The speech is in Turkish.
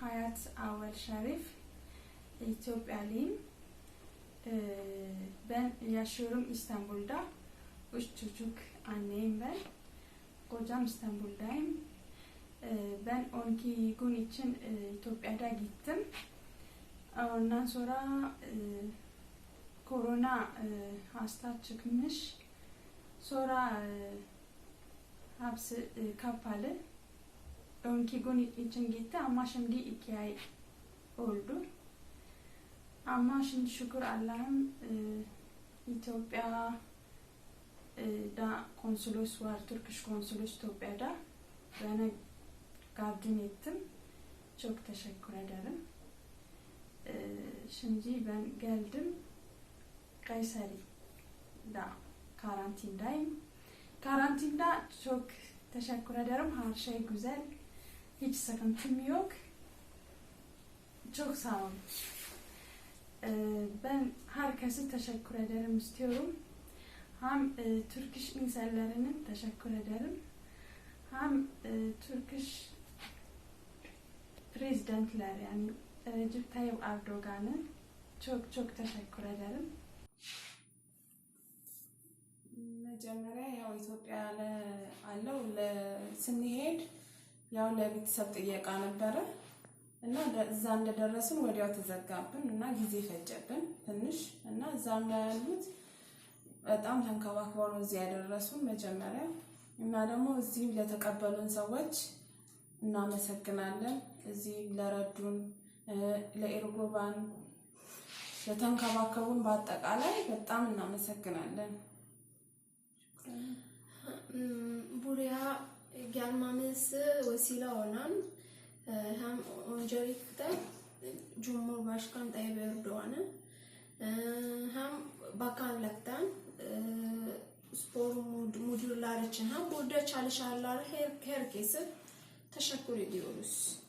Hayat Awel Şerif. İtiophiyalıyım. Ee, ben yaşıyorum İstanbul'da. Üç çocuk anneyim ben. Kocam İstanbul'dayım. Ee, ben 12 gün için e, gittim. Ondan sonra e, korona e, hasta çıkmış. Sonra e, hapsi e, kapalı. 12 gün için gitti ama şimdi 2 ay oldu. Ama şimdi şükür Allah'ım e, İtopya e, konsolos var, Türk konsolos İtopya'da. Bana yardım ettim. Çok teşekkür ederim. E, şimdi ben geldim. Kayseri'da karantindayım. Karantinda çok teşekkür ederim. Her şey güzel. Hiç sıkıntım yok. Çok sağ olun. Ee, ben herkese teşekkür ederim istiyorum. Hem e, Türk iş insanlarına teşekkür ederim. Hem e, Türk iş prezidentler yani Recep Tayyip Erdoğan'a çok çok teşekkür ederim. መጀመሪያ ያው ኢትዮጵያ አለው ስንሄድ ያው ለቤተሰብ ጥየቃ ነበረ እና እዛ እንደደረስን ወዲያው ተዘጋብን እና ጊዜ ፈጀብን ትንሽ እና እዛም ላይ ያሉት በጣም ተንከባክበው ነው እዚህ ያደረሱን መጀመሪያ እና ደግሞ እዚህ ለተቀበሉን ሰዎች እናመሰግናለን። እዚህ ለረዱን ለኤርጎባን ለተንከባከቡን በአጠቃላይ በጣም እናመሰግናለን። gelmemiz vesile olan hem öncelikle Cumhurbaşkanı Tayyip Erdoğan'ı e, hem bakanlıktan e, spor müdürler için hem burada çalışanlar her, herkese teşekkür ediyoruz.